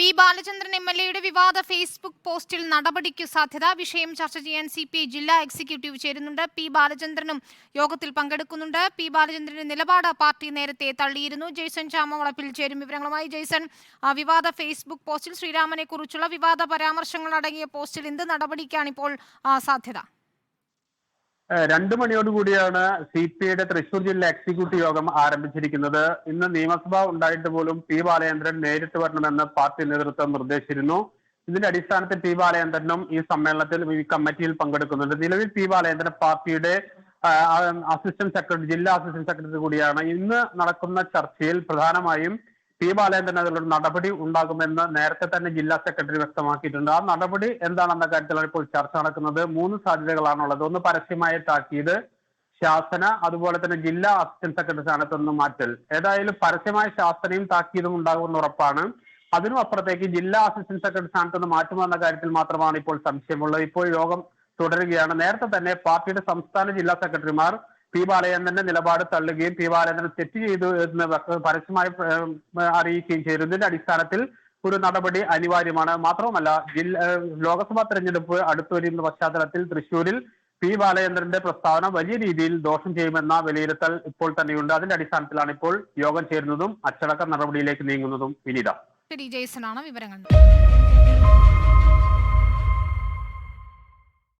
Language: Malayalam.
പി ബാലചന്ദ്രൻ എം എൽ എയുടെ വിവാദ ഫേസ്ബുക്ക് പോസ്റ്റിൽ നടപടിക്ക് സാധ്യത വിഷയം ചർച്ച ചെയ്യാൻ സി പി ഐ ജില്ലാ എക്സിക്യൂട്ടീവ് ചേരുന്നുണ്ട്. പി ബാലചന്ദ്രനും യോഗത്തിൽ പങ്കെടുക്കുന്നുണ്ട്. പി ബാലചന്ദ്രന്റെ നിലപാട് പാർട്ടി നേരത്തെ തള്ളിയിരുന്നു. ജെയ്സൺ ചാമവളപ്പിൽ ചേരും വിവരങ്ങളുമായി. ജെയ്സൺ വിവാദ ഫേസ്ബുക്ക് പോസ്റ്റിൽ ശ്രീരാമനെ കുറിച്ചുള്ള വിവാദ പരാമർശങ്ങൾ അടങ്ങിയ പോസ്റ്റിൽ എന്ത് നടപടിക്കാണ് ഇപ്പോൾ സാധ്യത? രണ്ടു മണിയോടുകൂടിയാണ് സി പി ഐയുടെ തൃശൂർ ജില്ലാ എക്സിക്യൂട്ടീവ് യോഗം ആരംഭിച്ചിരിക്കുന്നത്. ഇന്ന് നിയമസഭ ഉണ്ടായിട്ട് പോലും പി ബാലചന്ദ്രൻ നേരിട്ട് വരണമെന്ന് പാർട്ടി നേതൃത്വം നിർദ്ദേശിച്ചിരുന്നു. ഇതിന്റെ അടിസ്ഥാനത്തിൽ പി ബാലചന്ദ്രനും ഈ സമ്മേളനത്തിൽ ഈ കമ്മിറ്റിയിൽ പങ്കെടുക്കുന്നുണ്ട്. നിലവിൽ പി ബാലചന്ദ്രൻ പാർട്ടിയുടെ അസിസ്റ്റന്റ് സെക്രട്ടറി ജില്ലാ അസിസ്റ്റന്റ് സെക്രട്ടറി കൂടിയാണ്. ഇന്ന് നടക്കുന്ന ചർച്ചയിൽ പ്രധാനമായും പി ബാലേന്ദ്രൻ അതിലൊരു നടപടി ഉണ്ടാകുമെന്ന് നേരത്തെ തന്നെ ജില്ലാ സെക്രട്ടറി വ്യക്തമാക്കിയിട്ടുണ്ട്. ആ നടപടി എന്താണെന്ന കാര്യത്തിലാണ് ഇപ്പോൾ ചർച്ച നടക്കുന്നത്. മൂന്ന് സാധ്യതകളാണുള്ളത്. ഒന്ന് പരസ്യമായ താക്കീത് ശാസന അതുപോലെ തന്നെ ജില്ലാ അസിസ്റ്റന്റ് സെക്രട്ടറി സ്ഥാനത്ത് നിന്ന് മാറ്റൽ. ഏതായാലും പരസ്യമായ ശാസനയും താക്കീതും ഉണ്ടാകുമെന്ന് ഉറപ്പാണ്. അതിനും അപ്പുറത്തേക്ക് ജില്ലാ അസിസ്റ്റന്റ് സെക്രട്ടറി സ്ഥാനത്ത് നിന്ന് മാറ്റുമെന്ന കാര്യത്തിൽ മാത്രമാണ് ഇപ്പോൾ സംശയമുള്ളത്. ഇപ്പോൾ യോഗം തുടരുകയാണ്. നേരത്തെ തന്നെ പാർട്ടിയുടെ സംസ്ഥാന ജില്ലാ സെക്രട്ടറിമാർ പി ബാലചന്ദ്രന്റെ നിലപാട് തള്ളുകയും പി ബാലചന്ദ്രൻ തെറ്റ് ചെയ്തു എന്ന് പരസ്യമായി അറിയിക്കുകയും ചെയ്തതിന്റെ അടിസ്ഥാനത്തിൽ ഒരു നടപടി അനിവാര്യമാണ്. മാത്രവുമല്ല ജില്ല ലോക്സഭാ തെരഞ്ഞെടുപ്പ് അടുത്തു വരുന്ന പശ്ചാത്തലത്തിൽ തൃശൂരിൽ പി ബാലചന്ദ്രന്റെ പ്രസ്താവന വലിയ രീതിയിൽ ദോഷം ചെയ്യുമെന്ന വിലയിരുത്തൽ ഇപ്പോൾ തന്നെയുണ്ട്. അതിന്റെ അടിസ്ഥാനത്തിലാണ് ഇപ്പോൾ യോഗം ചേരുന്നതും അച്ചടക്ക നടപടിയിലേക്ക് നീങ്ങുന്നതും വിനീത ജെയ്സൺ ആണ് വിവരങ്ങൾ.